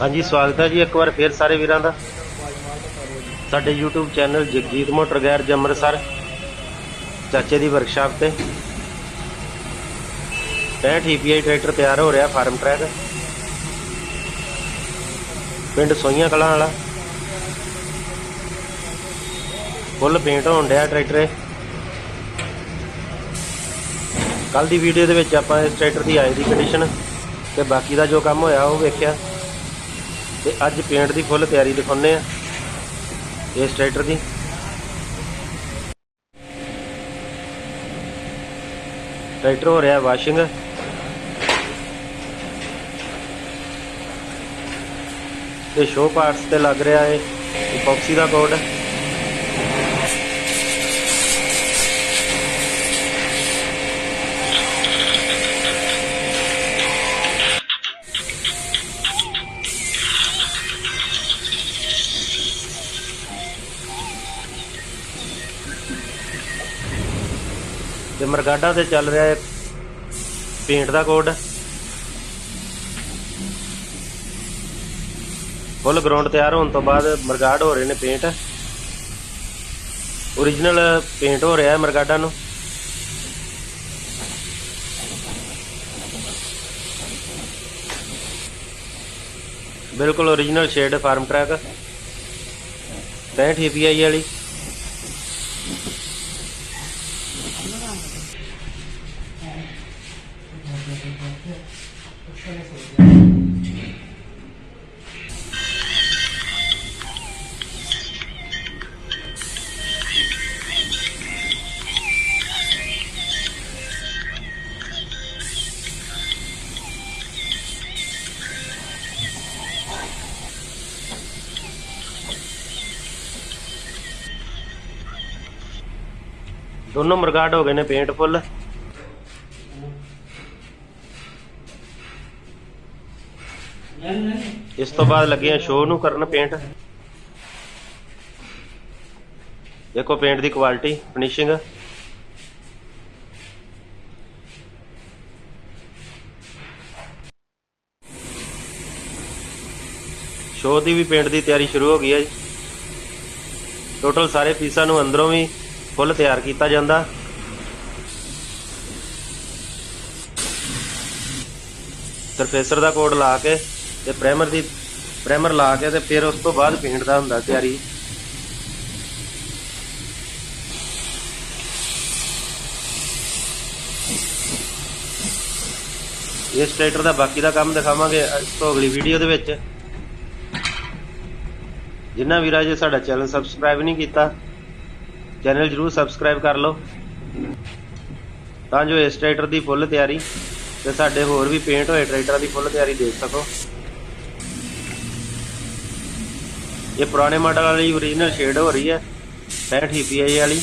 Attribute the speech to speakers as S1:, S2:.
S1: ਹਾਂਜੀ, ਸਵਾਗਤ ਹੈ ਜੀ ਇੱਕ ਵਾਰ ਫੇਰ ਸਾਰੇ ਵੀਰਾਂ ਦਾ। ਸਾਡੇ YouTube channel Jagjit motor garage Amritsar ਚਾਚੇ ਦੀ ਵਰਕਸ਼ਾਪ ਤੇ। 65 EPI ਟਰੈਕਟਰ ਤਿਆਰ ਹੋ ਰਿਹਾ ਫਾਰਮ ਟਰੈਕ ਪਿੰਡ ਸੋਈਆਂ ਕਲਾਂ ਵਾਲਾ। ਫੁੱਲ ਪੇਂਟ ਹੋਣ ਡਿਆ ਟਰੈਕਟਰ ਕੱਲ ਦੀ ਵੀਡੀਓ ਦੇ ਵਿੱਚ ਆਪਾਂ ਇਸ ਟਰੈਕਟਰ ਦੀ ਆਏ ਦੀ ਕੰਡੀਸ਼ਨ ਤੇ ਬਾਕੀ ਦਾ ਜੋ ਕੰਮ ਹੋਇਆ ਉਹ ਵੇਖਿਆ। ਤੇ ਅੱਜ ਪੇਂਟ ਦੀ ਫੁੱਲ ਤਿਆਰੀ ਦਿਖਾਉਂਦੇ ਆ। ਇਸ ਟਰੈਕਟਰ ਦੀ। ਟਰੈਕਟਰ ਹੋ ਰਿਹਾ ਵਾਸ਼ਿੰਗ। ਤੇ ਸ਼ੋ ਪਾਰਟਸ ਤੇ ਲੱਗ ਰਿਹਾ ਹੈ ਇਪੋਕਸੀ ਦਾ ਕੋਡ ਹੈ। ਤੇ ਮਰਗਾਡਾ ਤੇ ਚੱਲ ਰਿਹਾ ਹੈ ਪੇਂਟ ਦਾ ਕੋਡ। ਫੁੱਲ ਗਰਾਊਂਡ ਤਿਆਰ ਹੋਣ ਤੋਂ ਬਾਅਦ ਮਰਗਾਡ ਹੋ ਰਹੇ ਨੇ ਪੇਂਟ। Origignal ਪੇਂਟ ਹੋ ਰਿਹਾ ਹੈ ਮਰਗਾਡਾ ਨੂੰ। ਬਿਲਕੁਲ origignal shade form track 65 API ਵਾਲੀ। ਦੋਨੋਂ ਮਰਗਾਡ ਹੋ ਗਏ ਨੇ ਪੇਂਟ ਫੁੱਲ ਇਸ ਤੋਂ ਬਾਅਦ ਲੱਗੇ ਆ ਸ਼ੋਅ ਨੂੰ ਕਰਨ ਪੇਂਟ ਦੇਖੋ ਪੇਂਟ ਦੀ ਕੁਆਲਿਟੀ ਫਿਨਿਸ਼ਿੰਗ ਸ਼ੋਅ ਦੀ ਵੀ ਪੇਂਟ ਦੀ ਤਿਆਰੀ ਸ਼ੁਰੂ ਹੋ ਗਈ ਹੈ ਜੀ। ਟੋਟਲ ਸਾਰੇ ਪੀਸਾਂ ਨੂੰ ਅੰਦਰੋਂ ਵੀ ਫੁੱਲ ਤਿਆਰ ਕੀਤਾ ਜਾਂਦਾ। ਸਰਫੇਸਰ ਦਾ ਕੋਡ ਲਾ ਕੇ ਤੇ ਪ੍ਰਾਈਮਰ ਦੀ ਪ੍ਰਾਈਮਰ ਲਾ ਕੇ ਤੇ ਫਿਰ ਉਸ ਤੋਂ ਬਾਅਦ ਪੇਂਟ ਦਾ ਹੁੰਦਾ ਤਿਆਰੀ। ਇਸ ਟਰੈਕਟਰ ਦਾ ਬਾਕੀ ਦਾ ਕੰਮ ਦਿਖਾਵਾਂਗੇ ਇਸ ਤੋਂ ਅਗਲੀ ਵੀਡੀਓ ਦੇ ਵਿੱਚ। ਜਿੰਨਾ ਵੀਰਾਂ ਜੇ ਸਾਡਾ ਚੈਨਲ ਸਬਸਕ੍ਰਾਈਬ ਨਹੀਂ ਕੀਤਾ ਚੈਨਲ ਜਰੂਰ ਸਬਸਕ੍ਰਾਈਬ ਕਰ ਲਓ। ਤਾਂ ਜੋ ਇਸ ਟਰੈਕਟਰ ਦੀ ਫੁੱਲ ਤਿਆਰੀ ਤੇ ਸਾਡੇ ਹੋਰ ਵੀ ਪੇਂਟ ਹੋਏ ਟਰੈਕਟਰਾਂ ਦੀ ਫੁੱਲ ਤਿਆਰੀ ਦੇਖ ਸਕੋ। ਇਹ ਪੁਰਾਣੇ ਮਾਡਲ ਵਾਲੀ ਓਰੀਜਨਲ ਸ਼ੇਡ ਹੋ ਰਹੀ ਹੈ। 65 EPI ਵਾਲੀ।